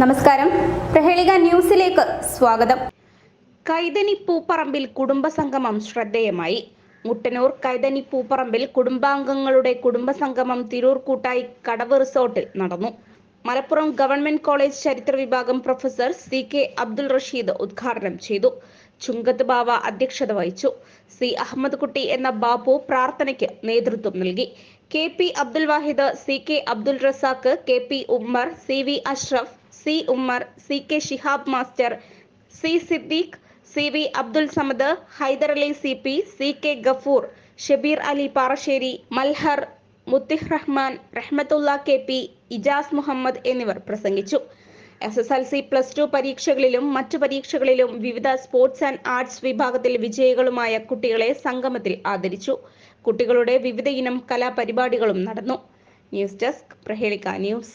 നമസ്കാരം. പ്രഹേളിക ന്യൂസിലേക്ക് സ്വാഗതം. കൈതനി പൂപ്പറമ്പിൽ കുടുംബസംഗമം ശ്രദ്ധേയമായി. മുട്ടനൂർ കൈതനി പൂപ്പറമ്പിൽ കുടുംബാംഗങ്ങളുടെ കുടുംബസംഗമം തിരൂർ കൂട്ടായി കടവ് റിസോർട്ടിൽ നടന്നു. മലപ്പുറം ഗവൺമെന്റ് കോളേജ് ചരിത്ര വിഭാഗം professor C K Abdul Rasheed ഉദ്ഘാടനം ചെയ്തു. ചുങ്കത്ത് ബാവ അധ്യക്ഷത വഹിച്ചു. സി അഹമ്മദ് കുട്ടി എന്ന ബാപ്പു പ്രാർത്ഥനയ്ക്ക് നേതൃത്വം നൽകി. K P Abdul Wahid C K Abdul Razak K P Ummer C V Ashraf C Ummer C K Shihab master C Siddique C V Abdul Samad Hyderali C P C K Gafoor Shabeer Ali Parasseri Malhar Muthih Rahman Rahmathulla K P Ijas Muhammad എന്നിവർ പ്രസംഗിച്ചു. S S L C plus two പരീക്ഷകളിലും മറ്റു പരീക്ഷകളിലും വിവിധ sports and arts വിഭാഗത്തിൽ വിജയികളുമായ കുട്ടികളെ സംഗമത്തിൽ ആദരിച്ചു. കുട്ടികളുടെ വിവിധ ഇനം കലാപരിപാടികളും നടന്നു. News desk Prahelika news.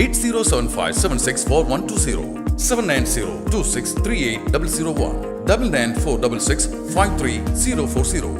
eight zero seven five seven six four one two zero seven nine zero two six three eight double zero one double nine four double six five three zero four zero